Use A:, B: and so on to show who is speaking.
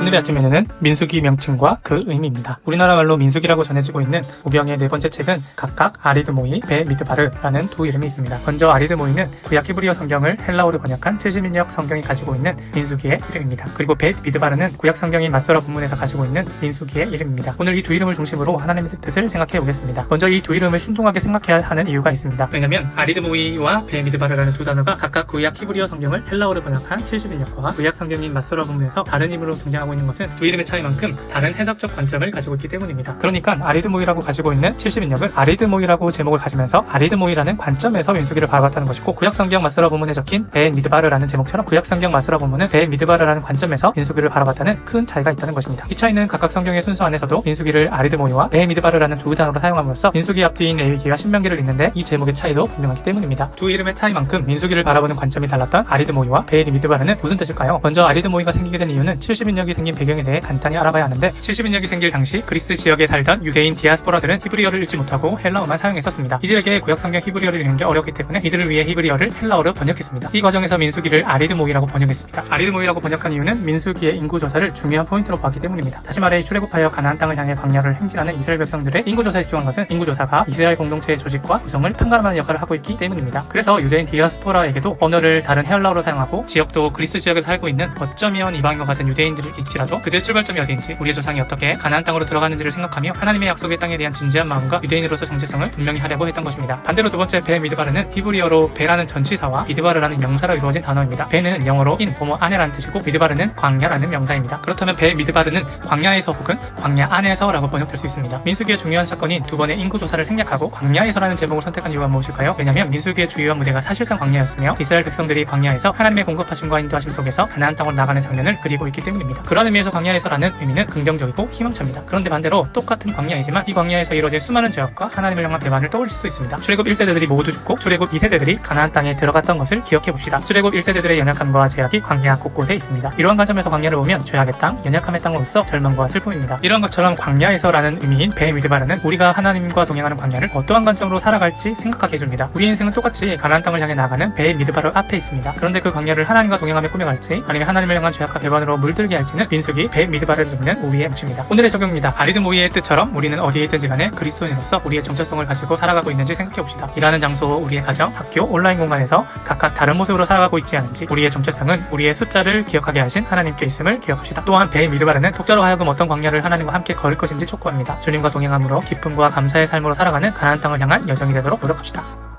A: 오늘의 아침 메뉴는 민수기 명칭과 그 의미입니다. 우리나라 말로 민수기라고 전해지고 있는 우병의 네 번째 책은 각각 아리드모이, 베 미드바르라는 두 이름이 있습니다. 먼저 아리드모이는 구약 히브리어 성경을 헬라어로 번역한 70인역 성경이 가지고 있는 민수기의 이름입니다. 그리고 베 미드바르는 구약 성경인 마소라 본문에서 가지고 있는 민수기의 이름입니다. 오늘 이 두 이름을 중심으로 하나님의 뜻을 생각해 보겠습니다. 먼저 이 두 이름을 신중하게 생각해야 하는 이유가 있습니다. 왜냐면 아리드모이와 베 미드바르라는 두 단어가 각각 구약 히브리어 성경을 헬라어로 번역한 70인역과 구약 성경인 마소라 본문에서 다른 힘으로 등장하고 있는 것은 두 이름의 차이만큼 다른 해석적 관점을 가지고 있기 때문입니다. 그러니까 아리드모이라고 가지고 있는 70인역은 아리드모이라고 제목을 가지면서 아리드모이라는 관점에서 민수기를 바라봤다는 것이고 구약 성경 마스라 본문에 적힌 베 미드바르라는 제목처럼 구약 성경 마스라 본문은 베 미드바르라는 관점에서 민수기를 바라봤다는 큰 차이가 있다는 것입니다. 이 차이는 각각 성경의 순서 안에서도 민수기를 아리드모이와 베 미드바르라는 두 단어로 사용함으로써 민수기 앞뒤인 레위기와 신명기를 읽는데 이 제목의 차이도 분명하기 때문입니다. 두 이름의 차이만큼 민수기를 바라보는 관점이 달랐던 아리드모이와 베 미드바르는 무슨 뜻일까요? 먼저 아리드모이가 생기게 된 이유는 70인역이 생긴 배경에 대해 간단히 알아봐야 하는데 70인역이 생길 당시 그리스 지역에 살던 유대인 디아스포라들은 히브리어를 읽지 못하고 헬라어만 사용했었습니다. 이들에게 구약 성경 히브리어를 읽는 게 어렵기 때문에 이들을 위해 히브리어를 헬라어로 번역했습니다. 이 과정에서 민수기를 아리드모이라고 번역했습니다. 아리드모이라고 번역한 이유는 민수기의 인구 조사를 중요한 포인트로 봤기 때문입니다. 다시 말해 출애굽하여 가나안 땅을 향해 광야를 행진하는 이스라엘 백성들의 인구 조사에 집중한 것은 인구 조사가 이스라엘 공동체의 조직과 구성을 판가름하는 역할을 하고 있기 때문입니다. 그래서 유대인 디아스포라에게도 언어를 다른 헬라어로 사용하고 지역도 그리스 지역에 살고 있는 어쩌면 이방인과 같은 유대인들을 일지라도 그들의 출발점이 어디인지 우리의 조상이 어떻게 가나안 땅으로 들어가는지를 생각하며 하나님의 약속의 땅에 대한 진지한 마음과 유대인으로서 정체성을 분명히 하려고 했던 것입니다. 반대로 두 번째 베 미드바르는 히브리어로 베라는 전치사와 미드바르라는 명사로 이루어진 단어입니다. 베는 영어로 인, 보모 안에라는 뜻이고 미드바르는 광야라는 명사입니다. 그렇다면 베 미드바르는 광야에서 혹은 광야 안에서라고 번역될 수 있습니다. 민수기의 중요한 사건인 두 번의 인구 조사를 생략하고 광야에서라는 제목을 선택한 이유가 무엇일까요? 왜냐하면 민수기의 주요한 무대가 사실상 광야였으며 이스라엘 백성들이 광야에서 하나님의 공급하심과 인도하심 속에서 가나안 땅으로 나가는 장면을 그리고 있기 때문입니다. 의미에서 광야에서라는 의미는 긍정적이고 희망차입니다. 그런데 반대로 똑같은 광야이지만 이 광야에서 이루어진 수많은 죄악과 하나님을 향한 배반을 떠올릴 수도 있습니다. 출애굽 1세대들이 모두 죽고 출애굽 2세대들이 가나안 땅에 들어갔던 것을 기억해 봅시다. 출애굽 1세대들의 연약함과 죄악이 광야 곳곳에 있습니다. 이러한 관점에서 광야를 보면 죄악의 땅, 연약함의 땅으로서 절망과 슬픔입니다. 이런 것처럼 광야에서라는 의미인 배 미드바르는 우리가 하나님과 동행하는 광야를 어떠한 관점으로 살아갈지 생각하게 해줍니다. 우리 인생은 똑같이 가나안 땅을 향해 나가는 배 미드바르 앞에 있습니다. 그런데 그 광야를 하나님과 동행하며 꾸며갈지 아니면 하나님을 향한 죄악과 배반으로 물들게 할지는 민숙이 배 미드바르를 읽는 우리의 몫입니다. 오늘의 적용입니다. 아리드 모이의 뜻처럼 우리는 어디에 있든지 간에 그리스도인으로서 우리의 정체성을 가지고 살아가고 있는지 생각해 봅시다. 일하는 장소, 우리의 가정, 학교, 온라인 공간에서 각각 다른 모습으로 살아가고 있지 않은지 우리의 정체성은 우리의 숫자를 기억하게 하신 하나님께 있음을 기억합시다. 또한 배 미드바르는 독자로 하여금 어떤 광야를 하나님과 함께 걸을 것인지 촉구합니다. 주님과 동행함으로 기쁨과 감사의 삶으로 살아가는 가나안 땅을 향한 여정이 되도록 노력합시다.